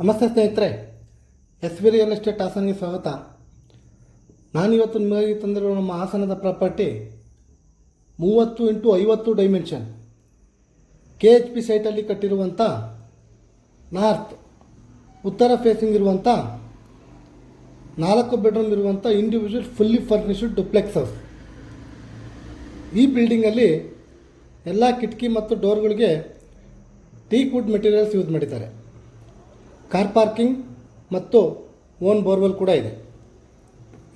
ನಮಸ್ತೆ ಸ್ನೇಹಿತರೆ S V real estate ಹಾಸನಿಗೆ ಸ್ವಾಗತ. ನಾನಿವತ್ತು ನಿಮಗೆ ತಂದಿರುವ ನಮ್ಮ ಹಾಸನದ ಪ್ರಾಪರ್ಟಿ ಮೂವತ್ತು ಇಂಟು ಐವತ್ತು ಡೈಮೆನ್ಷನ್ ಕೆ ಎಚ್ ಪಿ ಸೈಟಲ್ಲಿ ಕಟ್ಟಿರುವಂಥ ನಾರ್ತ್ ಉತ್ತರ ಫೇಸಿಂಗ್ ಇರುವಂಥ ನಾಲ್ಕು ಬೆಡ್ರೂಮ್ ಇರುವಂಥ ಇಂಡಿವಿಜುವಲ್ ಫುಲ್ಲಿ ಫರ್ನಿಶ್ಡ್ ಡುಪ್ಲೆಕ್ಸಸ್ ಈ ಬಿಲ್ಡಿಂಗಲ್ಲಿ ಎಲ್ಲ ಕಿಟಕಿ ಮತ್ತು ಡೋರ್ಗಳಿಗೆ ಟೀಕ್ ವುಡ್ ಮೆಟೀರಿಯಲ್ಸ್ ಯೂಸ್ ಮಾಡಿದ್ದಾರೆ. ಕಾರ್ ಪಾರ್ಕಿಂಗ್ ಮತ್ತು ಓನ್ ಬೋರ್ವೆಲ್ ಕೂಡ ಇದೆ.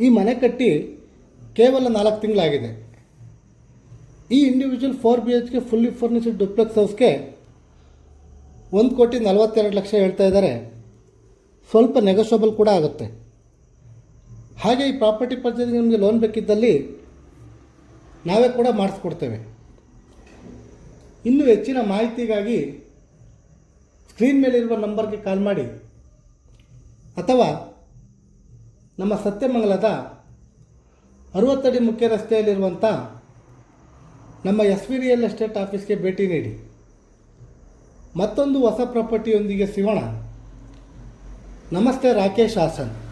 ಈ ಮನೆ ಕಟ್ಟಿ ಕೇವಲ ನಾಲ್ಕು ತಿಂಗಳಾಗಿದೆ. ಈ individual four B H K fully furnished duplex ಹೌಸ್ಗೆ ಒಂದು ಕೋಟಿ ನಲವತ್ತೆರಡು ಲಕ್ಷ ಹೇಳ್ತಾ ಇದ್ದಾರೆ. ಸ್ವಲ್ಪ ನೆಗೋಷಿಯಬಲ್ ಕೂಡ ಆಗುತ್ತೆ. ಹಾಗೆ ಈ ಪ್ರಾಪರ್ಟಿ ಪರ್ಚೇಸ್ಗೆ ನಿಮಗೆ ಲೋನ್ ಬೇಕಿದ್ದಲ್ಲಿ ನಾವೇ ಕೂಡ ಮಾಡಿಸ್ಕೊಡ್ತೇವೆ. ಇನ್ನು ಹೆಚ್ಚಿನ ಮಾಹಿತಿಗಾಗಿ ಸ್ಕ್ರೀನ್ ಮೇಲಿರುವ ನಂಬರ್ಗೆ ಕಾಲ್ ಮಾಡಿ. ಅಥವಾ ನಮ್ಮ ಸತ್ಯಮಂಗಲದ ಅರುವತ್ತಡಿ ಮುಖ್ಯ ರಸ್ತೆಯಲ್ಲಿರುವಂಥ ನಮ್ಮ ಎಸ್ ವಿ ರಿಯಲ್ ಎಸ್ಟೇಟ್ ಆಫೀಸ್ಗೆ ಭೇಟಿ ನೀಡಿ. ಮತ್ತೊಂದು ಹೊಸ ಪ್ರಾಪರ್ಟಿಯೊಂದಿಗೆ ಸಿಗೋಣ. ನಮಸ್ತೆ ರಾಕೇಶ್ ಹಾಸನ್.